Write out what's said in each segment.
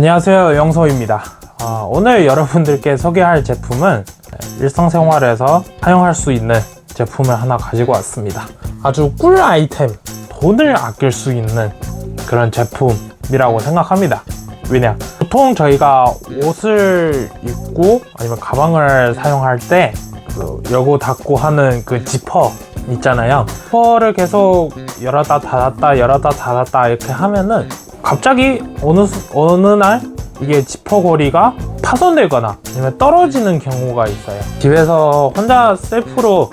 안녕하세요 영서입니다. 어, 오늘 여러분들께 소개할 제품은 일상생활에서 사용할 수 있는 제품을 하나 가지고 왔습니다. 아주 꿀 아이템 돈을 아낄 수 있는 그런 제품이라고 생각합니다. 왜냐 보통 저희가 옷을 입고 아니면 가방을 사용할 때 그 열고 닫고 하는 그 지퍼 있잖아요. 지퍼를 계속 열었다 닫았다 열었다 닫았다 이렇게 하면은 갑자기 어느 수- 어느 날 이게 지퍼고리가 파손되거나 아니면 떨어지는 경우가 있어요. 집에서 혼자 셀프로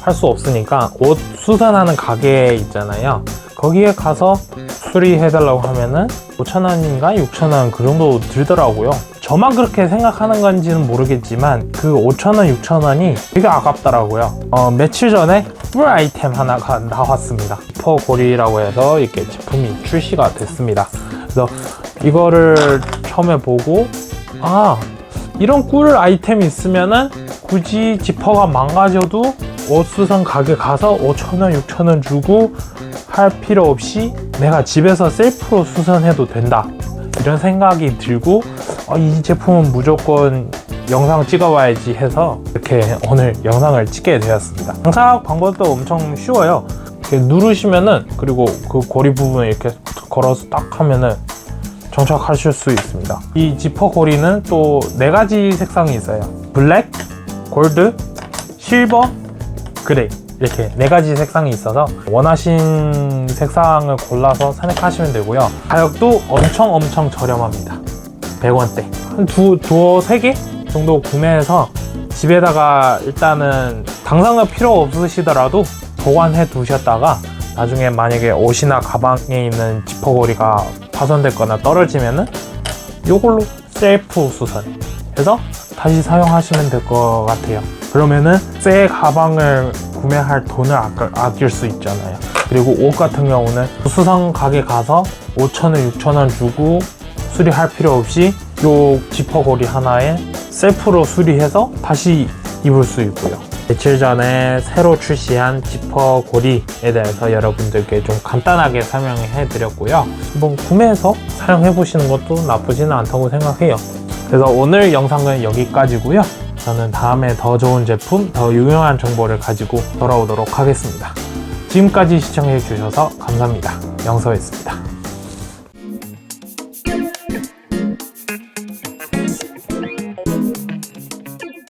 할 수 없으니까 옷 수선하는 가게 있잖아요. 거기에 가서 수리해달라고 하면은 5,000원인가 6,000원 그 정도 들더라고요. 저만 그렇게 생각하는 건지는 모르겠지만 그 5,000원, 6,000원이 되게 아깝더라고요. 어, 며칠 전에 꿀 아이템 하나가 나왔습니다. 지퍼고리라고 해서 이렇게 제품이 출시가 됐습니다. 그래서 이거를 처음에 보고 아 이런 꿀 아이템이 있으면은 굳이 지퍼가 망가져도 옷 수선 가게 가서 5천원 6천원 주고 할 필요 없이 내가 집에서 셀프로 수선해도 된다 이런 생각이 들고 어, 이 제품은 무조건 영상 찍어봐야지 해서 이렇게 오늘 영상을 찍게 되었습니다 장착 방법도 엄청 쉬워요 이렇게 누르시면은 그리고 그 고리 부분을 이렇게 걸어서 딱 하면은 정착하실 수 있습니다. 이 지퍼 고리는 또 네 가지 색상이 있어요. 블랙, 골드, 실버, 그레이 이렇게 네 가지 색상이 있어서 원하신 색상을 골라서 선택하시면 되고요. 가격도 엄청 엄청 저렴합니다. 100원대. 한 두, 두어 세 개 정도 구매해서 집에다가 일단은 당장은 필요 없으시더라도 보관해 두셨다가 나중에 만약에 옷이나 가방에 있는 지퍼고리가 파손됐거나 떨어지면은 이걸로 셀프 수선 해서 다시 사용하시면 될 것 같아요. 그러면은 새 가방을 구매할 돈을 아까, 아낄 수 있잖아요. 그리고 옷 같은 경우는 수선 가게 가서 5,000원, 6,000원 주고 수리할 필요 없이 요 지퍼고리 하나에 셀프로 수리해서 다시 입을 수 있고요. 며칠 전에 새로 출시한 지퍼 고리에 대해서 여러분들께 좀 간단하게 설명해 드렸고요. 한번 구매해서 사용해 보시는 것도 나쁘지는 않다고 생각해요. 그래서 오늘 영상은 여기까지고요. 저는 다음에 더 좋은 제품, 더 유용한 정보를 가지고 돌아오도록 하겠습니다. 지금까지 시청해 주셔서 감사합니다. 영서였습니다.